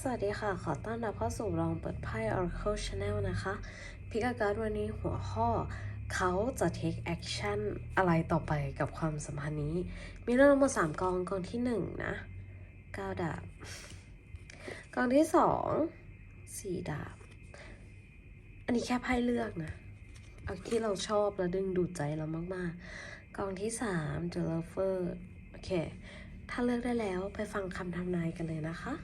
สวัสดีค่ะ ขอต้อนรับเข้าสู่ลองเปิดไพ่ Oracle Channel นะคะ พิกาการดวันนี้หัวข้อเขาจะ take action อะไรต่อไปกับความสัมพันธ์นี้ มีเรื่องทั้งหมดสามกอง กองที่หนึ่งนะเก้าดาบ กองที่สองสี่ดาบ อันนี้แค่ไพ่เลือกนะ เอาที่เราชอบและดึงดูดใจเรามาก ๆ กองที่สาม The Lover โอเค ถ้าเลือกได้แล้วไปฟังคำทำนายกันเลยนะคะ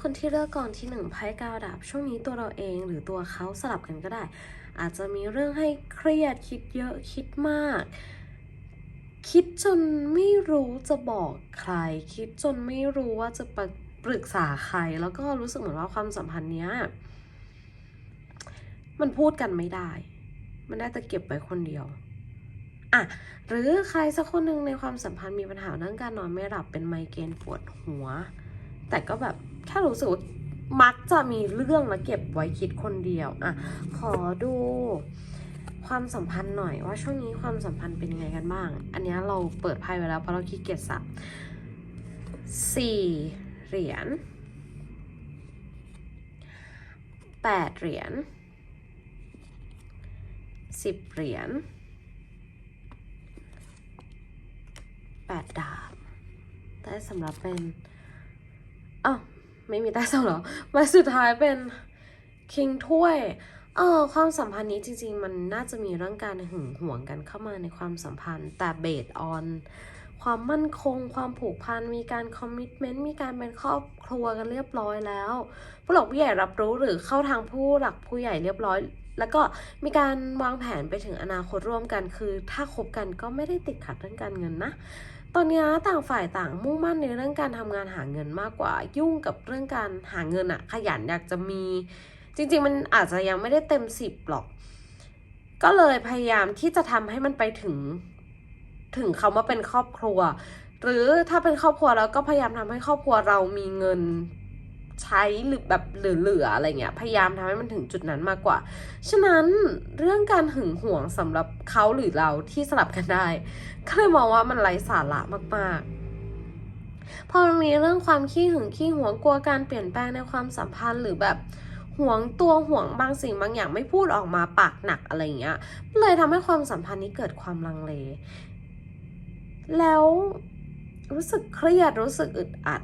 คนที่เลือกก่อนที่หนึ่งไพ่กาวดาบช่วงนี้ตัวเราเองหรือตัวเขาสลับกันก็ได้ อาจจะมีเรื่องให้เครียดคิดเยอะคิดมาก คิดจนไม่รู้จะบอกใคร คิดจนไม่รู้ว่าจะปปรึกษาใคร แล้วก็รู้สึกเหมือนว่าความสัมพันธ์เนี้ยมันพูดกันไม่ได้ มันได้แต่เก็บไว้คนเดียวอะหรือใครสักคนหนึ่งในความสัมพันธ์มีปัญหาเรื่องการนอนไม่หลับเป็นไมเกรนปวดหัว แต่ก็แบบ แค่รู้สึกว่ามักจะมีเรื่องมาเก็บไว้คิดคนเดียวอะขอดูความสัมพันธ์หน่อยว่าช่วงนี้ความสัมพันธ์เป็นยังไงกันบ้าง อันนี้เราเปิดไพ่ไว้แล้วเพราะเราขี้เกียจสับสี่เหรียญแปดเหรียญสิบเหรียญแปดดาบได้สำหรับเป็นอ้าว ไม่มีใต้สองหรอใบสุดท้ายเป็นคิงถ้วยเออความสัมพันธ์นี้จริงๆ มันน่าจะมีเรื่องการหึงหวงกันเข้ามาในความสัมพันธ์ แต่เบสออนความมั่นคง ความผูกพัน มีการคอมมิชเมนต์ มีการเป็นครอบครัวกันเรียบร้อยแล้ว ผู้หลักผู้ใหญ่รับรู้หรือเข้าทางผู้หลักผู้ใหญ่เรียบร้อย แล้วก็มีการวางแผนไปถึงอนาคตร่วมกัน คือ ถ้าคบกันก็ไม่ได้ติดขัดเรื่องการเงินนะ ตอนนี้ต่างฝ่ายต่างมุ่งมั่นในเรื่องการทำงานหาเงินมากกว่า ยุ่งกับเรื่องการหาเงินอะขยันอยากจะมี จริง ๆ มันอาจจะยังไม่ได้เต็มสิบหรอก ก็เลยพยายามที่จะทำให้มันไปถึง ถึงเขามาเป็นครอบครัว หรือถ้าเป็นครอบครัวแล้วก็พยายามทำให้ครอบครัวเรามีเงิน ใช้หรือแบบเหลือๆอะไรเงี้ยพยายามทำให้มันถึงจุดนั้นมากกว่า ฉะนั้นเรื่องการหึงหวงสำหรับเขาหรือเราที่สลับกันได้ ก็เลยมองว่ามันไร้สาระมากๆพอมันมีเรื่องความขี้หึงขี้หวงกลัวการเปลี่ยนแปลงในความสัมพันธ์หรือแบบหวงตัวหวงบางสิ่งบางอย่างไม่พูดออกมาปากหนักอะไรเงี้ยเลยทำให้ความสัมพันธ์นี้เกิดความลังเล แล้วรู้สึกเครียดรู้สึกอึดอัด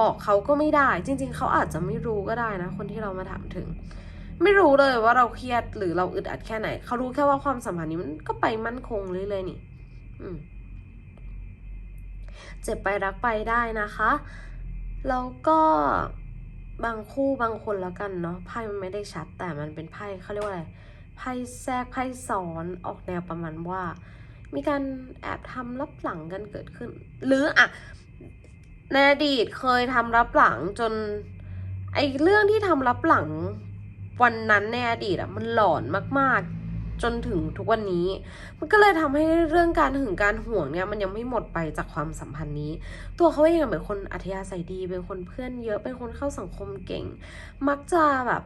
บอกเขาก็ไม่ได้ จริง ๆ เขาอาจจะไม่รู้ก็ได้นะ คนที่เรามาถามถึง ไม่รู้เลยว่าเราเครียดหรือเราอึดอัดแค่ไหน เขารู้แค่ว่าความสัมพันธ์นี้มันก็ไปมั่นคงเรื่อยๆนี่อืมเจ็บไปรักไปได้นะคะแล้วก็บางคู่บางคนแล้วกันเนาะไพ่มันไม่ได้ชัด แต่มันเป็นไพ่เขาเรียกว่าอะไรไพ่แทรกไพ่ซ้อนออกแนวประมาณว่า มีการแอบทำรับหลังกันเกิดขึ้น หรืออะ ในอดีตเคยทำรับหลังจน ไอเรื่องที่ทำรับหลังวันนั้นในอดีตอะมันหลอนมากๆ จนถึงทุกวันนี้ มันก็เลยทำให้เรื่องการหึงการห่วงเนี่ยมันยังไม่หมดไปจากความสัมพันธ์นี้ ตัวเขาเองเป็นคนอัธยาศัยดี เป็นคนเพื่อนเยอะ เป็นคนเข้าสังคมเก่ง มักจะแบบ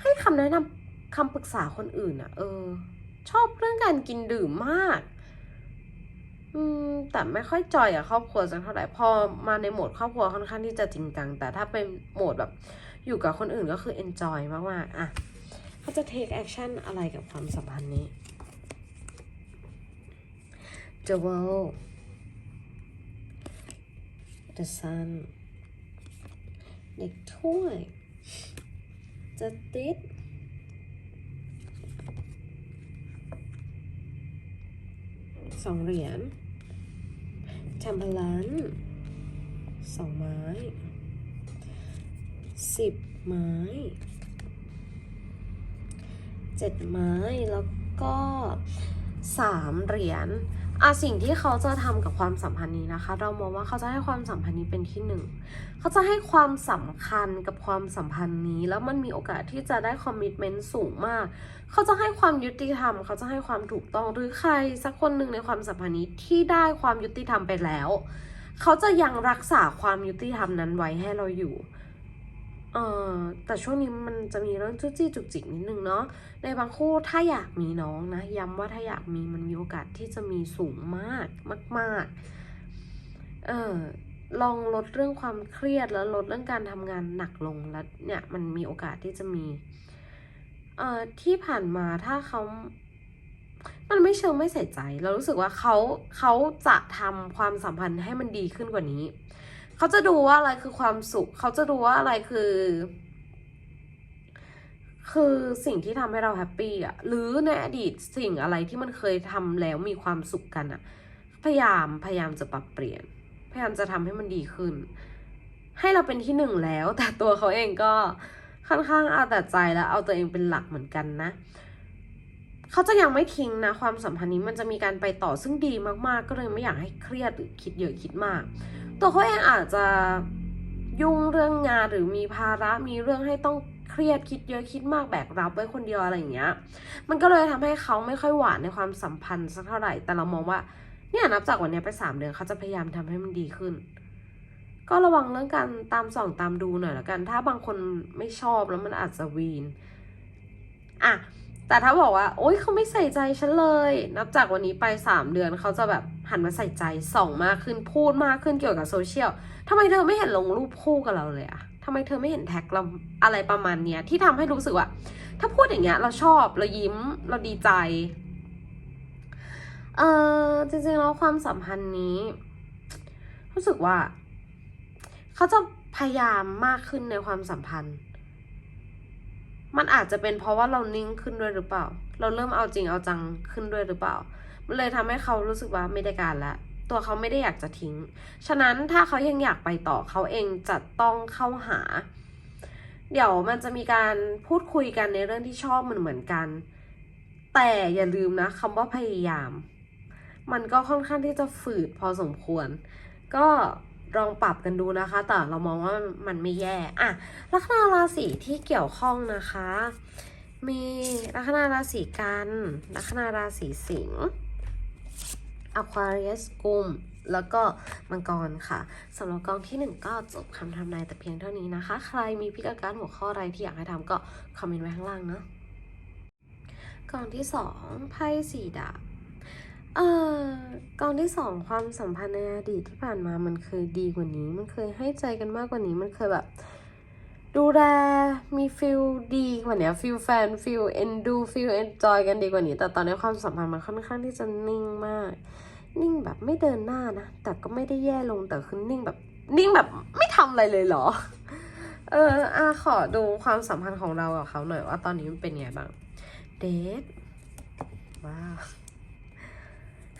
ให้คำแนะนำคำปรึกษาคนอื่นอะเออ ชอบเรื่องการกินดื่มมาก อืมแต่ไม่ค่อยจอยกับครอบครัวสักเท่าไหร่พอมาในโหมดครอบครัวค่อนข้างที่จะจริงจัง แต่ถ้าเป็นโหมดแบบอยู่กับคนอื่นก็คือ enjoy มากๆอะเขาจะ take action อะไรกับความสัมพันธ์นี้ The world the sun เด็กถ้วยจะติด สองเหรียญ temperance สองไม้สิบไม้เจ็ดไม้แล้วก็สามเหรียญอะสิ่งที่เขาจะทำกับความสัมพันธ์นี้นะคะ เรามองว่าเขาจะให้ความสัมพันธ์นี้เป็นที่หนึ่ง เขาจะให้ความสำคัญกับความสัมพันธ์นี้ แล้วมันมีโอกาสที่จะได้คอมมิชเมนต์สูงมาก เขาจะให้ความยุติธรรม เขาจะให้ความถูกต้องหรือใคร สักคนหนึ่งในความสัมพันธ์นี้ที่ได้ความยุติธรรมไปแล้ว เขาจะยังรักษาความยุติธรรมนั้นไว้ให้เราอยู่เออแต่ช่วงนี้มันจะมีเรื่องจุกจี้จุกจิกนิดนึงเนาะในบางคู่ถ้าอยากมีน้องนะย้ำว่าถ้าอยากมีมันมีโอกาสที่จะมีสูงมากมาก ๆ เออ ลองลดเรื่องความเครียดแล้วลดเรื่องการทำงานหนักลงแล้วเนี่ยมันมีโอกาสที่จะมีเอ่อที่ผ่านมาถ้าเขามันไม่เชิงไม่ใส่ใจ เรารู้สึกว่าเขาเขาจะทำความสัมพันธ์ให้มันดีขึ้นกว่านี้ เขาจะดูว่าอะไรคือความสุข เขาจะดูว่าอะไรคือ คือสิ่งที่ทำให้เราแฮปปี้อะหรือในอดีตสิ่งอะไรที่มันเคยทำแล้วมีความสุขกันอะพยายามพยายามจะปรับเปลี่ยน พยายามจะทำให้มันดีขึ้น ให้เราเป็นที่หนึ่งแล้ว แต่ตัวเขาเองก็ค่อนข้างเอาแต่ใจแล้วเอาตัวเองเป็นหลักเหมือนกันนะเขาจะยังไม่ทิ้งนะความสัมพันธ์นี้มันจะมีการไปต่อซึ่งดีมากๆ ก็เลยไม่อยากให้เครียดหรือคิดเยอะคิดมาก ตัวเขาเองอาจจะยุ่งเรื่องงานหรือมีภาระมีเรื่องให้ต้องเครียดคิดเยอะคิดมากแบกรับไว้คนเดียวอะไรอย่างเงี้ย มันก็เลยทำให้เขาไม่ค่อยหวานในความสัมพันธ์สักเท่าไหร่แต่เรามองว่า เนี่ยนับจากวันนี้ไปสามเดือนเขาจะพยายามทำให้มันดีขึ้น ก็ระวังเรื่องการตามส่องตามดูหน่อยละกัน ถ้าบางคนไม่ชอบแล้วมันอาจจะวีนอะแต่ถ้าบอกว่า โอ๊ยเขาไม่ใส่ใจฉันเลย นับจากวันนี้ไปสามเดือนเขาจะแบบหันมาใส่ใจส่องมากขึ้นพูดมากขึ้นเกี่ยวกับโซเชียลทำไมเธอไม่เห็นลงรูปคู่กับเราเลยอะทำไมเธอไม่เห็นแท็กเราอะไรประมาณเนี้ยที่ทำให้รู้สึกว่า ถ้าพูดอย่างเงี้ยเราชอบเรายิ้มเราดีใจ เออจริงๆแล้วความสัมพันธ์นี้ รู้สึกว่า เขาจะพยายามมากขึ้นในความสัมพันธ์ มันอาจจะเป็นเพราะว่าเรานิ่งขึ้นด้วยหรือเปล่า เราเริ่มเอาจริงเอาจังขึ้นด้วยหรือเปล่า มันเลยทำให้เขารู้สึกว่าไม่ได้การละตัวเขาไม่ได้อยากจะทิ้ง ฉะนั้นถ้าเขายังอยากไปต่อเขาเองจะต้องเข้าหา เดี๋ยวมันจะมีการพูดคุยกันในเรื่องที่ชอบเหมือนเหมือนกัน แต่อย่าลืมนะคำว่าพยายาม มันก็ค่อนข้างที่จะฝืดพอสมควร ก็ลองปรับกันดูนะคะ แต่เรามองว่ามันไม่แย่อะลัคนาราศีที่เกี่ยวข้องนะคะ มีลัคนาราศีกันลัคนาราศีสิงห์ Aquarius กุมแล้วก็มังกรค่ะสำหรับกองที่หนึ่งก็จบคำทำนายแต่เพียงเท่านี้นะคะ ใครมีพิกัดการหัวข้ออะไรที่อยากให้ทำก็คอมเมนต์ไว้ข้างล่างเนาะกองที่สองไพ่สีดาบ เอ่อกองที่สองความสัมพันธ์ในอดีตที่ผ่านมามันเคยดีกว่านี้ มันเคยให้ใจกันมากกว่านี้ มันเคยแบบ ดูแลมีฟิลดีกว่านี้ฟิลแฟนฟิลเอ็นดูฟิลเอนจอยกันดีกว่านี้ แต่ตอนนี้ความสัมพันธ์มันค่อนข้างที่จะนิ่งมาก นิ่งแบบไม่เดินหน้านะ แต่ก็ไม่ได้แย่ลงแต่คือนิ่งแบบ นิ่งแบบไม่ทำอะไรเลยเหรอ เอออาขอดูความสัมพันธ์ของเรากับเขาหน่อยว่าตอนนี้มันเป็นไงบ้างเดทว้าว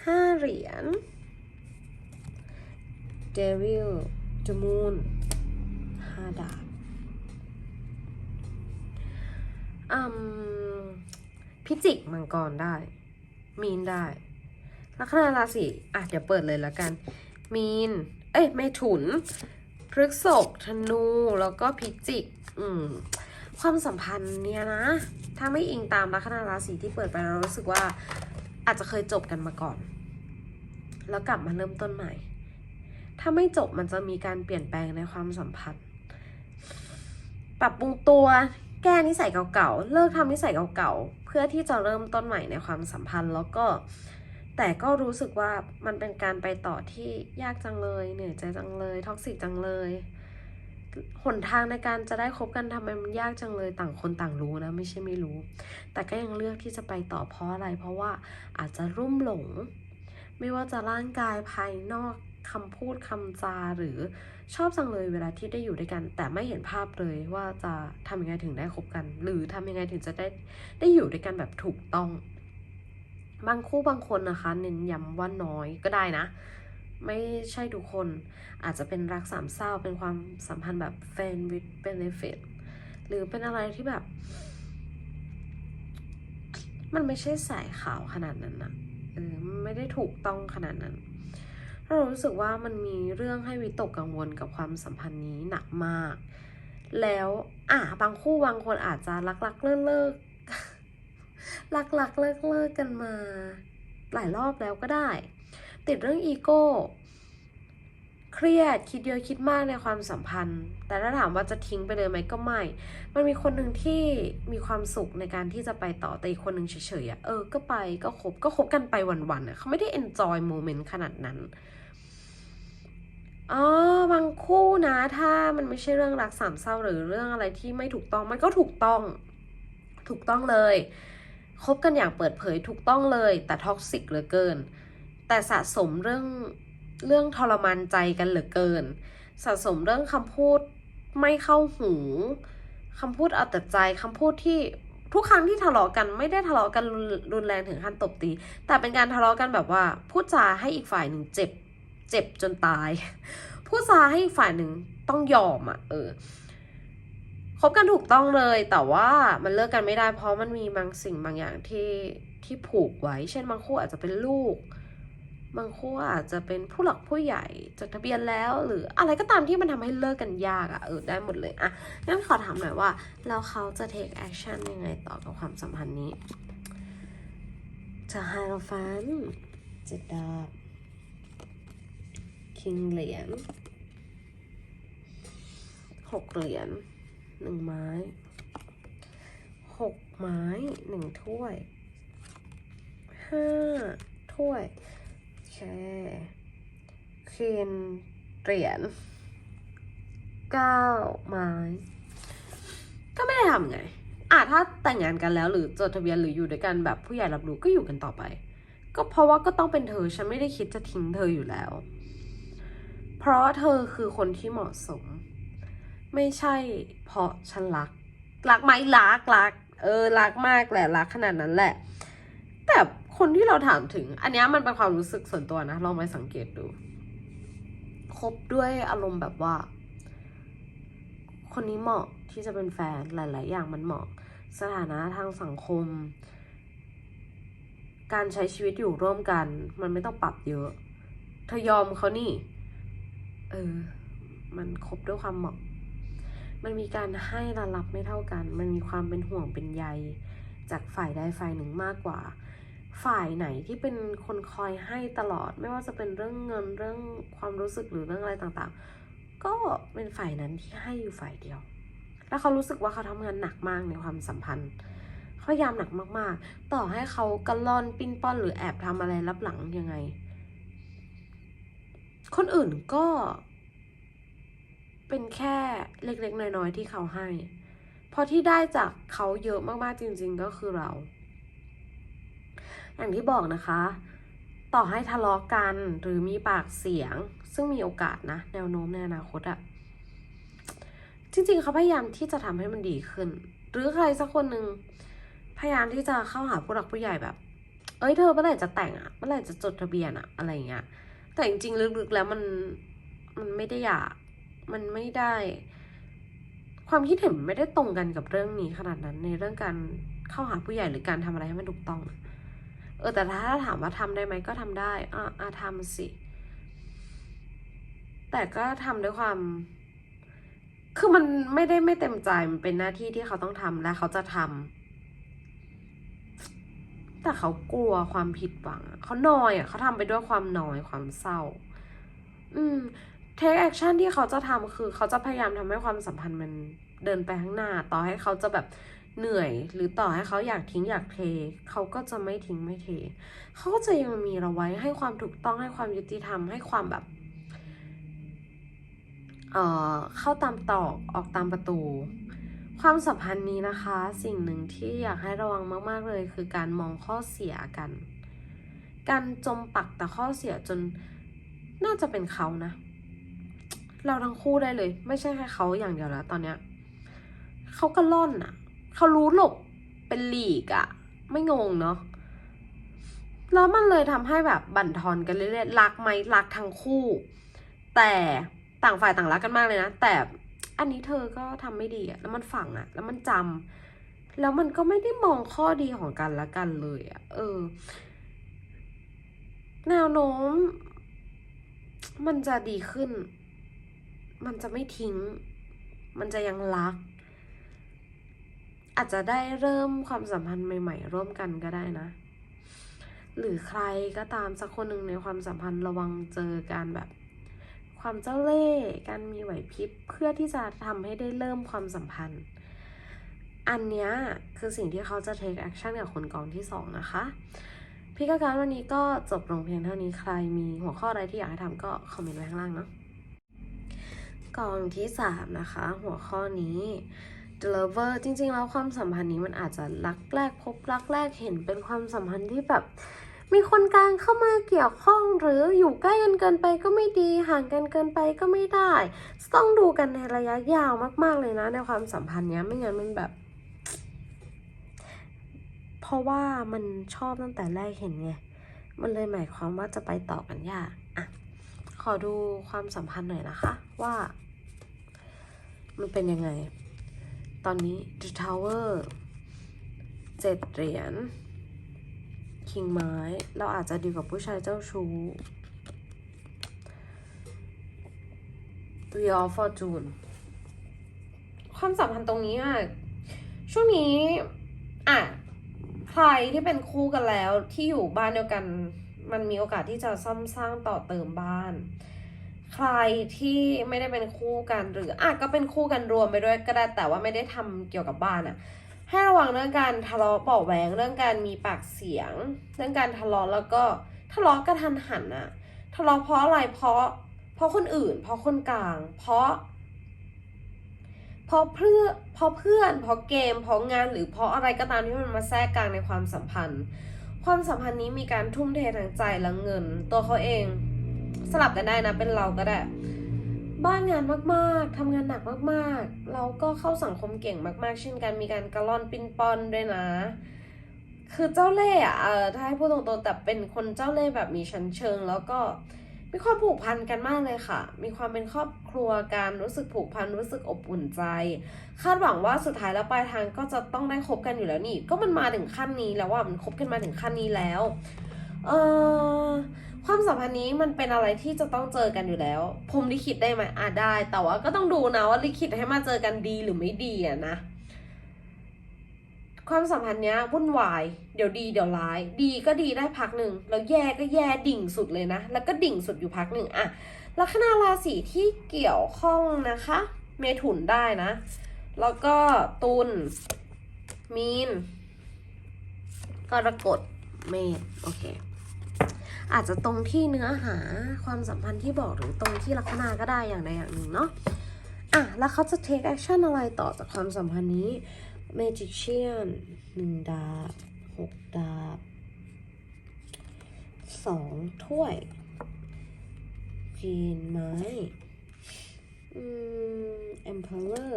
ห้าเหรียญเดวิลจมูนห้าดาบอืมพิจิกมังกรได้ มีนได้ลัคนาราศีอะ เดี๋ยวเปิดเลยแล้วกัน มีน เอ้ยเมถุน พฤกษภธนู แล้วก็พิจิก อืม ความสัมพันธ์เนี่ยนะ ถ้าไม่อิงตามลัคนาราศีที่เปิดไปเรารู้สึกว่า อาจจะเคยจบกันมาก่อน แล้วกลับมาเริ่มต้นใหม่ ถ้าไม่จบมันจะมีการเปลี่ยนแปลงในความสัมพันธ์ ปรับปรุงตัว แก้นิสัยเก่าๆ เลิกทำนิสัยเก่าๆ เพื่อที่จะเริ่มต้นใหม่ในความสัมพันธ์ แล้วก็ แต่ก็รู้สึกว่ามันเป็นการไปต่อที่ยากจังเลย เหนื่อยใจจังเลย ท็อกซิกจังเลย หนทางในการจะได้คบกันทำไมมันยากจังเลยต่างคนต่างรู้นะ ไม่ใช่ไม่รู้ แต่ก็ยังเลือกที่จะไปต่อเพราะอะไร เพราะว่าอาจจะรุ่มหลง ไม่ว่าจะร่างกายภายนอกคำพูดคำจาหรือชอบจังเลยเวลาที่ได้อยู่ด้วยกัน แต่ไม่เห็นภาพเลยว่าจะทำยังไงถึงได้คบกัน หรือทำยังไงถึงจะได้ได้อยู่ด้วยกันแบบถูกต้อง บางคู่บางคนนะคะ เน้นย้ำว่าน้อยก็ได้นะ ไม่ใช่ทุกคนอาจจะเป็นรักสามเศร้าเป็นความสัมพันธ์แบบ friend with benefit หรือเป็นอะไรที่แบบ มันไม่ใช่สายขาวขนาดนั้นนะเออมันไม่ได้ถูกต้องขนาดนั้น เรารู้สึกว่ามันมีเรื่องให้วิตกกังวลกับความสัมพันธ์นี้หนักมาก แล้วอะบางคู่บางคนอาจจะรักรักเลิกเลิกรักรักเลิกเลิกกันมา หลายรอบแล้วก็ได้ ติดเรื่องอีโก้ เครียดคิดเยอะคิดมากในความสัมพันธ์ แต่ถ้าถามว่าจะทิ้งไปเลยไหมก็ไม่ มันมีคนหนึ่งที่มีความสุขในการที่จะไปต่อแต่อีกคนหนึ่งเฉยๆอะเออก็ไปก็คบก็คบกันไปวันๆอะเขาไม่ได้ enjoy moment ขนาดนั้นอ๋อบางคู่นะถ้ามันไม่ใช่เรื่องรักสามเศร้าหรือเรื่องอะไรที่ไม่ถูกต้องมันก็ถูกต้องถูกต้องเลยคบกันอย่างเปิดเผยถูกต้องเลย แต่ท็อกซิกเหลือเกิน แต่สะสมเรื่องเรื่องทรมานใจกันเหลือเกิน สะสมเรื่องคำพูดไม่เข้าหูคำพูดเอาแต่ใจคำพูดที่ทุกครั้งที่ทะเลาะกันไม่ได้ทะเลาะกันรุนแรงถึงขั้นตบตี แต่เป็นการทะเลาะกันแบบว่าพูดจาให้อีกฝ่ายหนึ่งเจ็บ เจ็บจนตาย พูดจาให้อีกฝ่ายหนึ่งต้องยอมอะ เออคบกันถูกต้องเลย แต่ว่ามันเลิกกันไม่ได้เพราะมันมีบางสิ่งบางอย่างที่ที่ผูกไว้ เช่นบางคู่อาจจะเป็นลูก บางคู่อาจจะเป็นผู้หลักผู้ใหญ่จดทะเบียนแล้ว หรืออะไรก็ตามที่มันทำให้เลิกกันยากอะเออได้หมดเลยอะงั้นขอถามหน่อยว่า แล้วเขาจะ take action ยังไงต่อกับความสัมพันธ์นี้ จะไฮโรฟันเจ็ดดาบคิงเหรียญหกเหรียญหนึ่งไม้หกไม้หนึ่งถ้วยห้าถ้วย เคควีนเหรียญเก้าไม้ก็ไม่ได้ทำไงอะถ้าแต่งงานกันแล้วหรือจดทะเบียนหรืออยู่ด้วยกันแบบผู้ใหญ่รับรู้ก็อยู่กันต่อไป ก็เพราะว่าก็ต้องเป็นเธอฉันไม่ได้คิดจะทิ้งเธออยู่แล้ว เพราะเธอคือคนที่เหมาะสม ไม่ใช่เพราะฉันรัก รักไหมรักรัก เออรักมากแหละรักขนาดนั้นแหละ คนที่เราถามถึง อันนี้มันเป็นความรู้สึกส่วนตัวนะลองไปสังเกตดู คบด้วยอารมณ์แบบว่า คนนี้เหมาะที่จะเป็นแฟนหลาย ๆ อย่างมันเหมาะ สถานะทางสังคม การใช้ชีวิตอยู่ร่วมกัน มันไม่ต้องปรับเยอะเธอยอมเขานี่ เออ มันคบด้วยความเหมาะ มันมีการให้และรับไม่เท่ากัน มันมีความเป็นห่วงเป็นใยจากฝ่ายใดฝ่ายหนึ่งมากกว่า ฝ่ายไหนที่เป็นคนคอยให้ตลอด ไม่ว่าจะเป็นเรื่องเงินเรื่องความรู้สึกหรือเรื่องอะไรต่างๆ ก็เป็นฝ่ายนั้นที่ให้อยู่ฝ่ายเดียว แล้วเขารู้สึกว่าเขาทำงานหนักมากในความสัมพันธ์เขาพยายามหนักมากๆ ต่อให้เขากระลอนปิ้นป้อนหรือแอบทำอะไรลับหลังยังไง คนอื่นก็ เป็นแค่เล็กๆน้อยๆที่เขาให้พราะที่ได้จากเขาเยอะมากๆจริง ๆ ก็คือเรา อย่างที่บอกนะคะ ต่อให้ทะเลาะกันหรือมีปากเสียง ซึ่งมีโอกาสนะ แนวโน้มในอนาคตอะจริงๆเขาพยายามที่จะทำให้มันดีขึ้น หรือใครสักคนหนึ่งพยายามที่จะเข้าหาผู้หลักผู้ใหญ่แบบ เอ้ยเธอเมื่อไหร่จะแต่งอะเมื่อไหร่จะจดทะเบียนอะอะไรเงี้ย แต่จริงๆลึกๆแล้วมันมันไม่ได้อยาก มันไม่ได้ ความคิดเห็นมันไม่ได้ตรงกันกับเรื่องนี้ขนาดนั้นในเรื่องการเข้าหาผู้ใหญ่หรือการทำอะไรให้มันถูกต้อง เออแต่ถ้าถามว่าทำได้ไหมก็ทำได้อะอะทำสิ แต่ก็ทำด้วยความ คือมันไม่ได้ไม่เต็มใจมันเป็นหน้าที่ที่เขาต้องทำและเขาจะทำแต่เขากลัวความผิดหวังเขานอยอะเขาทำไปด้วยความนอยความเศร้า อืมเทคแอคชั่นที่เขาจะทำคือ เขาจะพยายามทำให้ความสัมพันธ์มันเดินไปข้างหน้า ต่อให้เขาจะแบบ เหนื่อยหรือต่อให้เขาอยากทิ้งอยากเทเขาก็จะไม่ทิ้งไม่เทเขาก็จะยังมีเราไว้ให้ความถูกต้องให้ความยุติธรรมให้ความแบบเอ่อเข้าตามตอกออกตามประตู ความสัมพันธ์นี้นะคะ สิ่งหนึ่งที่อยากให้ระวังมากๆเลย คือการมองข้อเสียกัน การจมปักแต่ข้อเสียจนน่าจะเป็นเขานะ เราทั้งคู่ได้เลย ไม่ใช่แค่เขาอย่างเดียวแล้วตอนเนี้ยเขาก็ล่อนอะ เขารู้หลบเป็นหลีกอะไม่งงเนาะแล้วมันเลยทำให้แบบบั่นทอนกันเรื่อยๆรักไหมรักทั้งคู่ แต่ต่างฝ่ายต่างรักกันมากเลยนะ แต่อันนี้เธอก็ทำไม่ดีอะแล้วมันฝังอะแล้วมันจำแล้วมันก็ไม่ได้มองข้อดีของกันและกันเลยอะเออ แนวโน้ม มันจะดีขึ้น มันจะไม่ทิ้ง มันจะยังรัก อาจจะได้เริ่มความสัมพันธ์ใหม่ ๆ ร่วมกันก็ได้นะ หรือใครก็ตามสักคนหนึ่งในความสัมพันธ์ระวังเจอการแบบ ความเจ้าเล่ห์การมีไหวพริบเพื่อที่จะทำให้ได้เริ่มความสัมพันธ์ อันนี้คือสิ่งที่เขาจะ take action กับคนกองที่สองนะคะพี่กาการวันนี้ก็จบลงเพียงเท่านี้ใครมีหัวข้ออะไรที่อยากให้ทำก็คอมเมนต์ไว้ข้างล่างเนาะกองที่สามนะคะ หัวข้อนี้ Lover จริงๆ แล้วความสัมพันธ์นี้มันอาจจะรักแรกพบรักแรกเห็นเป็นความสัมพันธ์ที่แบบ มีคนกลางเข้ามาเกี่ยวข้องหรืออยู่ใกล้กันเกินไปก็ไม่ดีห่างกันเกินไปก็ไม่ได้ ต้องดูกันในระยะยาวมากๆเลยนะ ในความสัมพันธ์เนี้ยไม่งั้นมันแบบ เพราะว่ามันชอบตั้งแต่แรกเห็นไงมันเลยหมายความว่าจะไปต่อกันยากอะขอดูความสัมพันธ์หน่อยนะคะ ว่า มันเป็นยังไง ตอนนี้ The Tower เจ็ดเหรียญคิงไม้ เราอาจจะดีกว่าผู้ชายเจ้าชู้ Wheel of Fortune ความสัมพันธ์ตรงนี้อะ ช่วงนี้อะใครที่เป็นคู่กันแล้วที่อยู่บ้านเดียวกัน มันมีโอกาสที่จะซ่อมสร้างต่อเติมบ้าน รที่ไม่ได้เป็นคู่กันหรืออาจก็เป็นคู่กันรวมไปด้วยก็ได้แต่ว่าไม่ได้ทำเกี่ยวกับบ้านอะให้ระวังเรื่องการทะเลาะเบาแหวงเรื่องการมีปากเสียง เรื่องการทะเลาะแล้วก็ทะเลาะกระทันหันอะทะเลาะเพราะอะไรเพราะ เพราะคนอื่น เพราะคนกลาง เพราะเพราะเพื่อเพราะเพื่อนเพราะเกมเพราะงานหรือเพราะอะไรก็ตามที่มันมาแทรกกลางในความสัมพันธ์ ความสัมพันธ์นี้มีการทุ่มเททางใจและเงิน ตัวเขาเอง สลับกันได้นะ เป็นเราก็ได้ บ้านงานมากๆ ทำงานหนักมากๆ เราก็เข้าสังคมเก่งมาก ๆ เช่นกันมีการกระล่อนปิ้นปอนด้วยนะ คือเจ้าเล่ห์อะเออถ้าให้พูดตรงๆแต่เป็นคนเจ้าเล่ห์แบบมีชั้นเชิง แล้วก็มีความผูกพันกันมากเลยค่ะ มีความเป็นครอบครัวกันรู้สึกผูกพันรู้สึกอบอุ่นใจ คาดหวังว่าสุดท้ายแล้วปลายทางก็จะต้องได้คบกันอยู่แล้วนี่ ก็มันมาถึงขั้นนี้แล้วว่ามันคบกันมาถึงขั้นนี้แล้ว เออความสัมพันธ์นี้มันเป็นอะไรที่จะต้องเจอกันอยู่แล้ว ผมลิขิตได้ไหมอะได้ แต่ว่าก็ต้องดูนะว่าลิขิตให้มาเจอกันดีหรือไม่ดีอะนะ ความสัมพันธ์เนี้ยวุ่นวาย เดี๋ยวดีเดี๋ยวร้าย ดีก็ดีได้พักหนึ่งแล้วแย่ก็แย่ดิ่งสุดเลยนะ แล้วก็ดิ่งสุดอยู่พักหนึ่งอะลัคนาราศีที่เกี่ยวข้องนะคะ เมถุนได้นะ แล้วก็ตุลมีนกรกฎเมษโอเค อาจจะตรงที่เนื้อหาความสัมพันธ์ที่บอกหรือตรงที่ลัคนาก็ได้อย่างใดอย่างหนึ่งเนาะอะแล้วเขาจะ take action อะไรต่อจากความสัมพันธ์นี้ magician หนึ่งดาบหกดาบสองถ้วย queen ไม้อืม emperor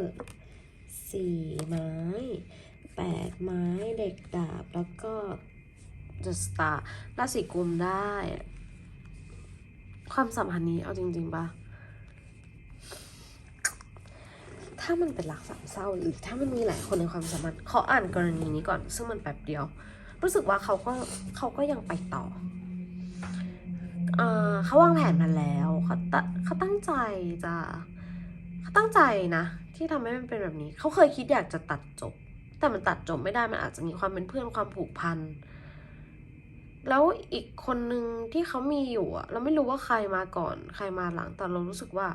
สี่ไม้แปดไม้เด็กดาบแล้วก็ the star ราศีกุมได้ ความสัมพันธ์นี้เอาจริงๆปะถ้ามันเป็นรักสามเศร้าหรือถ้ามันมีหลายคนในความสัมพันธ์ขออ่านกรณีนี้ก่อน ซึ่งมันแป๊บเดียว รู้สึกว่าเขาก็เขาก็ยังไปต่อเขาวางแผนมาแล้วเขาตงเขาตั้งใจจะเขาตั้งใจนะ ที่ทำให้มันเป็นแบบนี้ เขาเคยคิดอยากจะตัดจบ แต่มันตัดจบไม่ได้มันอาจจะมีความเป็นเพื่อนความผูกพัน แล้วอีกคนนึงที่เขามีอยู่อะเราไม่รู้ว่าใครมาก่อน ใครมาหลังแต่เรารู้สึกว่า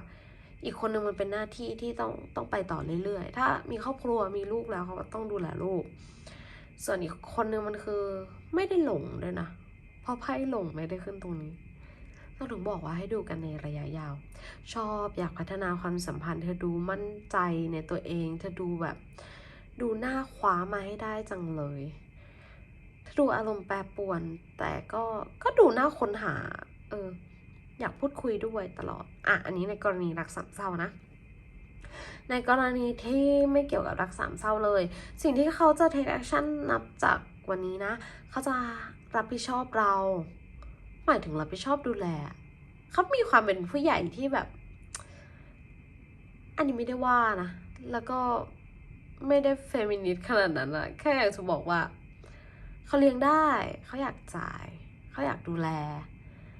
อีกคนนึงมันเป็นหน้าที่ที่ต้องต้องไปต่อเรื่อยๆ ถ้ามีครอบครัวมีลูกแล้วเขาก็ต้องดูแลลูก ส่วนอีกคนนึงมันคือไม่ได้หลงด้วยนะเพราะไพ่หลงไม่ได้ขึ้นตรงนี้เราถึงบอกว่าให้ดูกันในระยะยาว ชอบอยากพัฒนาความสัมพันธ์ เธอดูมั่นใจในตัวเอง เธอดูแบบ ดูหน้าคว้ามาให้ได้จังเลย ดูอารมณ์แปรปรวน แต่ก็ก็ดูน่าค้นหา เออ อยากพูดคุยด้วยตลอด อะ อันนี้ในกรณีรักสามเศร้านะ ในกรณีที่ไม่เกี่ยวกับรักสามเศร้าเลย สิ่งที่เขาจะ take action นับจากวันนี้นะ เขาจะรับผิดชอบเรา หมายถึงรับผิดชอบดูแล เขามีความเป็นผู้ใหญ่ที่แบบ อันนี้ไม่ได้ว่านะ แล้วก็ไม่ได้เฟมินิสต์ขนาดนั้นอะแค่อยากจะบอกว่า เขาเลี้ยงได้เขาอยากจ่ายเขาอยากดูแล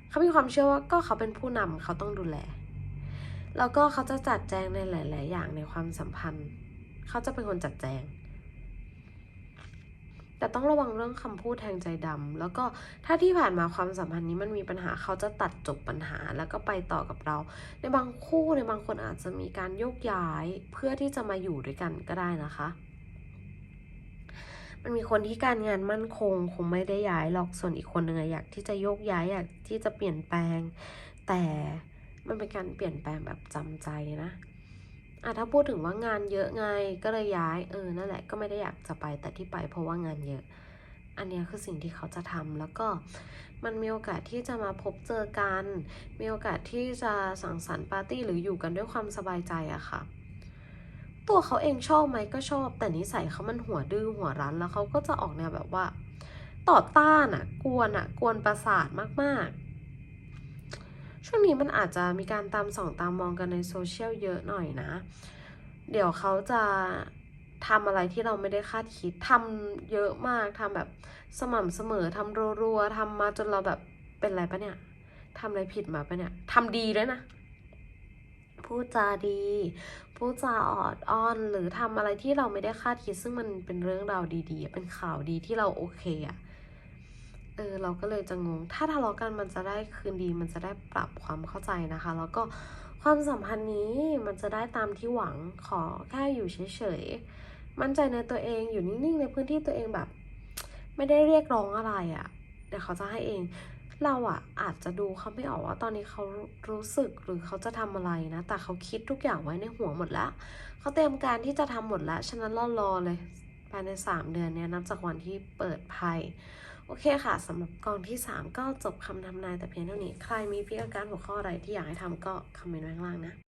เขามีความเชื่อว่าก็เขาเป็นผู้นำเขาต้องดูแล แล้วก็เขาจะจัดแจงในหลาย ๆ อย่างในความสัมพันธ์ เขาจะเป็นคนจัดแจง แต่ต้องระวังเรื่องคำพูดแทงใจดำแล้วก็ถ้าที่ผ่านมาความสัมพันธ์นี้มันมีปัญหาเขาจะตัดจบปัญหาแล้วก็ไปต่อกับเรา ในบางคู่ในบางคนอาจจะมีการโยกย้ายเพื่อที่จะมาอยู่ด้วยกันก็ได้นะคะ มันมีคนที่การงานมั่นคง คงไม่ได้ย้ายหรอกส่วนอีกคนหนึ่งอยากที่จะโยกย้ายอยากที่จะเปลี่ยนแปลง แต่มันเป็นการเปลี่ยนแปลงแบบจำใจนะอะถ้าพูดถึงว่างานเยอะไงก็เลยย้ายเออนั่นแหละก็ไม่ได้อยากจะไปแต่ที่ไปเพราะว่างานเยอะ อันนี้คือสิ่งที่เขาจะทำแล้วก็มันมีโอกาสที่จะมาพบเจอกัน มีโอกาสที่จะสังสรรค์ปาร์ตี้หรืออยู่กันด้วยความสบายใจอะค่ะ ตัวเขาเองชอบไหมก็ชอบ แต่นิสัยเขามันหัวดื้อหัวรั้นแล้วเขาก็จะออกแนวแบบว่า ต่อต้านอะกวนอะกวนประสาทมากๆ ช่วงนี้มันอาจจะมีการตามส่องตามมองกันในโซเชียลเยอะหน่อยนะ เดี๋ยวเขาจะทำอะไรที่เราไม่ได้คาดคิดทำเยอะมากทำแบบสม่ำเสมอทำรัวๆทำมาจนเราแบบเป็นอะไรปะเนี่ยทำอะไรผิดมาปะเนี่ยทำดีด้วยนะ พูดจาดี พูดจาออดอ้อน หรือทำอะไรที่เราไม่ได้คาดคิด ซึ่งมันเป็นเรื่องราวดีๆ เป็นข่าวดีที่เราโอเคอะเออเราก็เลยจะงง ถ้าทะเลาะกันมันจะได้คืนดี มันจะได้ปรับความเข้าใจนะคะ แล้วก็ความสัมพันธ์นี้มันจะได้ตามที่หวังขอแค่อยู่เฉยๆ มั่นใจในตัวเองอยู่นิ่งๆ ในพื้นที่ตัวเองแบบ ไม่ได้เรียกร้องอะไรอะ่ะ เดี๋ยวเขาจะให้เอง เราอะอาจจะดูเขาไม่ออกว่าตอนนี้เขารู้สึกหรือเขาจะทำอะไรนะ แต่เขาคิดทุกอย่างไว้ในหัวหมดแล้วเขาเตรียมการที่จะทำหมดแล้วฉะนั้นรอรอเลยภายใน 3 เดือนเนี้ยนับจากวันที่เปิดไพ่โอเคค่ะสำหรับกองที่ 3 ก็จบคำทำนายแต่เพียงเท่านี้ ใครมีพิการหัวข้ออะไรที่อยากให้ทำก็คอมเมนต์ไว้ข้างล่างนะ